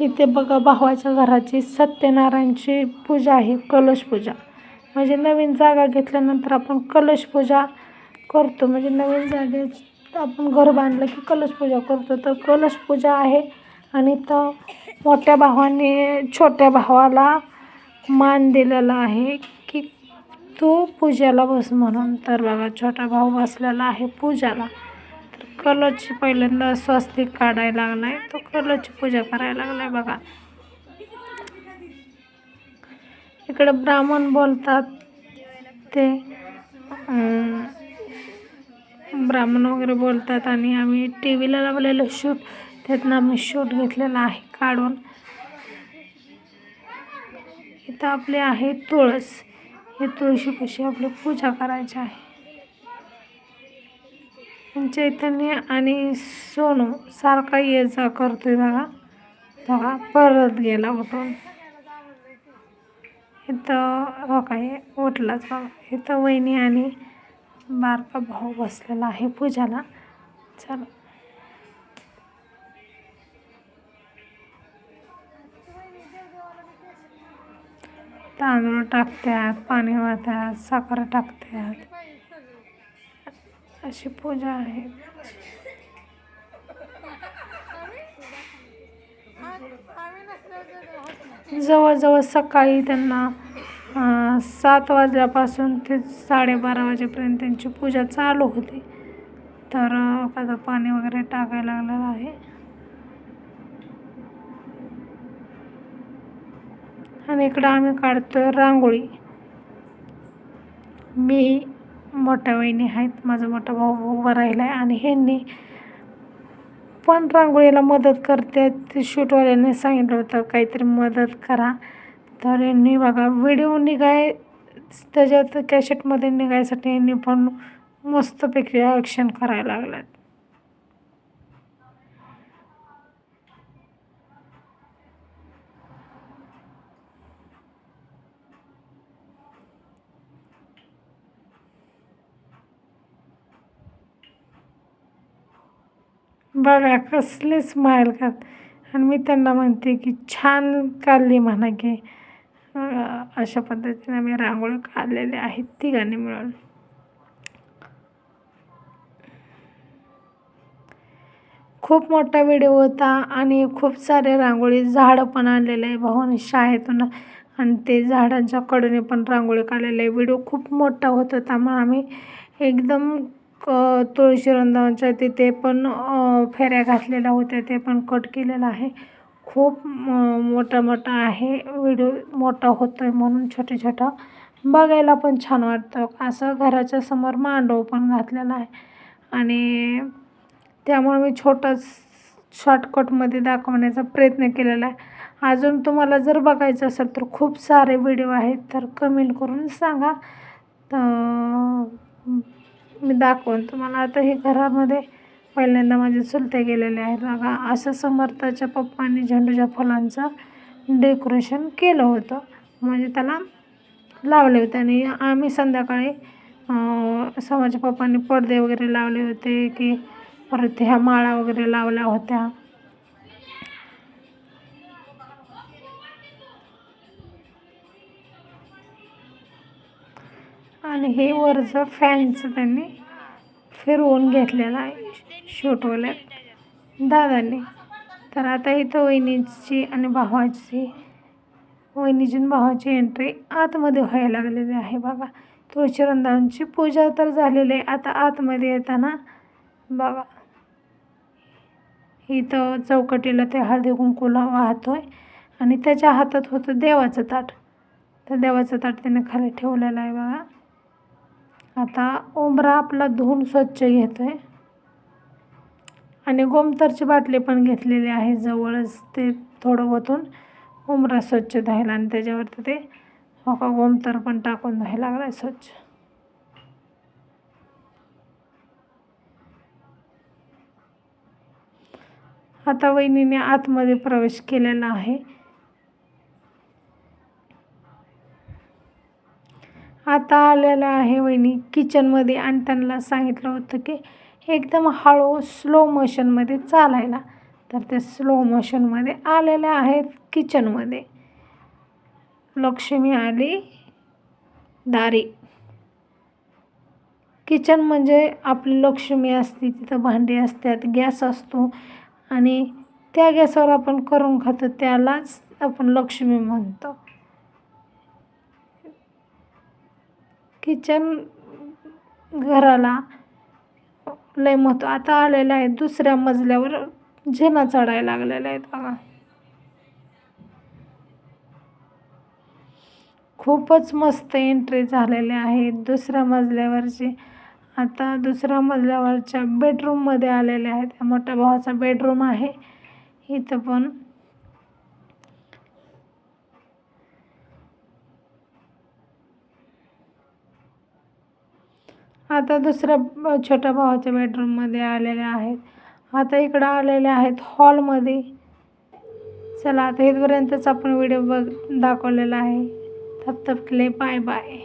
इथे बघा भावाच्या घराची सत्यनारायणची पूजा आहे कलश पूजा. म्हणजे नवीन जागा घेतल्यानंतर आपण कलश पूजा करतो. म्हणजे नवीन जागेत आपण घर बांधलं की कलश पूजा करतो. तर कलश पूजा आहे आणि तर मोठ्या भावाने छोट्या भावाला मान दिलेला आहे की तू पूजेला बस म्हणून. तर बघा छोटा भाऊ बसलेला आहे पूजाला. कलरची पहिल्यांदा स्वस्तिक काढायला लागलाय. तो कलरची पूजा करायला लागलाय बघा. इकडे ब्राह्मण बोलतात. ते ब्राह्मण वगैरे बोलतात आणि आम्ही टी व्हीला लावलेलं शूट. त्यातनं आम्ही शूट घेतलेला आहे काढून. इथं आपले आहे तुळस. हे तुळशीपाशी आपली पूजा करायची आहे. चैतन्य आणि सोनू सारखा ये जा करतोय बघा. बघा परत गेला उठून. इथं हो काय उठलाच बघा. इथं वहिनी आणि बारका भाऊ बसलेला आहे पूजाला. चला. तांदूळ टाकतात पाणी वाहतात साखर टाकतात. अशी पूजा आहे. जवळजवळ सकाळी त्यांना सात वाजल्यापासून ते साडेबारा वाजेपर्यंत त्यांची पूजा चालू होती. तर अं, आता पाणी वगैरे टाकायला लागलेलं आहे. आणि इकडं आम्ही काढतोय रांगोळी. मी मोठ्या वहिनी आहेत. माझा मोठा भाऊ उभा राहिला आहे आणि ह्यांनी पण रांगोळीला मदत करते. ते शूटवाल्याने सांगितलं होतं काहीतरी मदत करा. तर यांनी बघा व्हिडिओ निघाय त्याच्यात कॅशेटमध्ये निघायसाठी यांनी पण मस्तपैकी ॲक्शन करायला लागल्यात. बघा कसले स्माईल करत आणि मी त्यांना म्हणते की छान काढली म्हणा की. अशा पद्धतीने मी रांगोळी काढलेले आहेत तिघांनी मिळून. खूप मोठा व्हिडिओ होता आणि खूप सारे रांगोळी झाडं पण आणलेले आहे भाऊन शाळेतून. आणि ते झाडांच्या कडेने पण रांगोळी काढलेले आहे. व्हिडिओ खूप मोठा होत होता मग आम्ही एकदम क तुळशी वृंदावनच्या तिथे पण फेऱ्या घातलेल्या होत्या. ते पण कट केलेलं आहे. खूप मोठा मोठा आहे. व्हिडिओ मोठा होतो आहे म्हणून छोटे छोटा. बघायला पण छान वाटतं. असं घराच्या समोर मांडव पण घातलेला आहे. आणि त्यामुळे मी छोटाच शॉर्टकटमध्ये दाखवण्याचा प्रयत्न केलेला आहे. अजून तुम्हाला जर बघायचं असेल तर खूप सारे व्हिडिओ आहेत तर कमेंट करून सांगा. तर मी दाखवून तुम्हाला. आता हे घरामध्ये पहिल्यांदा माझे चुलते गेलेले आहेत बघा. असं समर्थाच्या पप्पांनी झेंडूच्या फुलांचं डेकोरेशन केलं होतं. म्हणजे त्याला लावले होते आणि आम्ही संध्याकाळी समाजच्या पप्पांनी पडदे वगैरे लावले होते की परत ह्या माळा वगैरे लावल्या होत्या. आणि हे वरचं फॅनचं त्यांनी फिरवून घेतलेलं आहे शोटवल्यात दादांनी. तर आता इथं वहिनीची आणि भावाची वहिनीची आणि भावाची एंट्री आतमध्ये व्हायला लागलेली आहे बघा. तुळशी पूजा तर झालेली आहे. आता आतमध्ये येताना बघा. इथं चौकटीला ते हळदी कुंकूला आहे आणि त्याच्या हातात होतं देवाचं ताट. तर देवाचं ताट त्याने खाली ठेवलेलं आहे बघा. आता उंबरा आपला धुवून स्वच्छ घेतो आहे आणि गोमतरची बाटली पण घेतलेली आहे जवळच ते थोडं वतून उंबरा स्वच्छ धुवायला आणि त्याच्यावरती ते हो का गोमतर पण टाकून धुवायला लागलाय स्वच्छ. आता वहिनीने आतमध्ये प्रवेश केलेला आहे. आता आलेलं आहे वहिनी. किचनमध्ये आणि त्यांना सांगितलं होतं की एकदम हळू स्लो मोशनमध्ये चालायला. तर ते स्लो मोशनमध्ये आलेल्या आहेत किचनमध्ये. लक्ष्मी आली. दारी. किचन म्हणजे आपली लक्ष्मी असते तिथं भांडी असतात गॅस असतो. आणि त्या गॅसवर आपण करून खातो त्यालाच आपण लक्ष्मी म्हणतो. किचन घराला लय महत्त्व. आता आलेलं आहे दुसऱ्या मजल्यावर झेना चढायला लागलेल्या आहेत बघा. खूपच मस्त एंट्री झालेले आहेत दुसऱ्या मजल्यावरची. आता दुसऱ्या मजल्यावरच्या बेडरूममध्ये आलेले आहेत. मोठ्या भावाचा बेडरूम आहे. इथं पण आता दुसऱ्या छोट्या भावाच्या बेडरूममध्ये आलेले आहेत. आता इकडं आलेले आहेत हॉलमध्ये चला आता इथपर्यंतच आपण व्हिडिओ बघ दाखवलेला आहे. थपथपले बाय बाय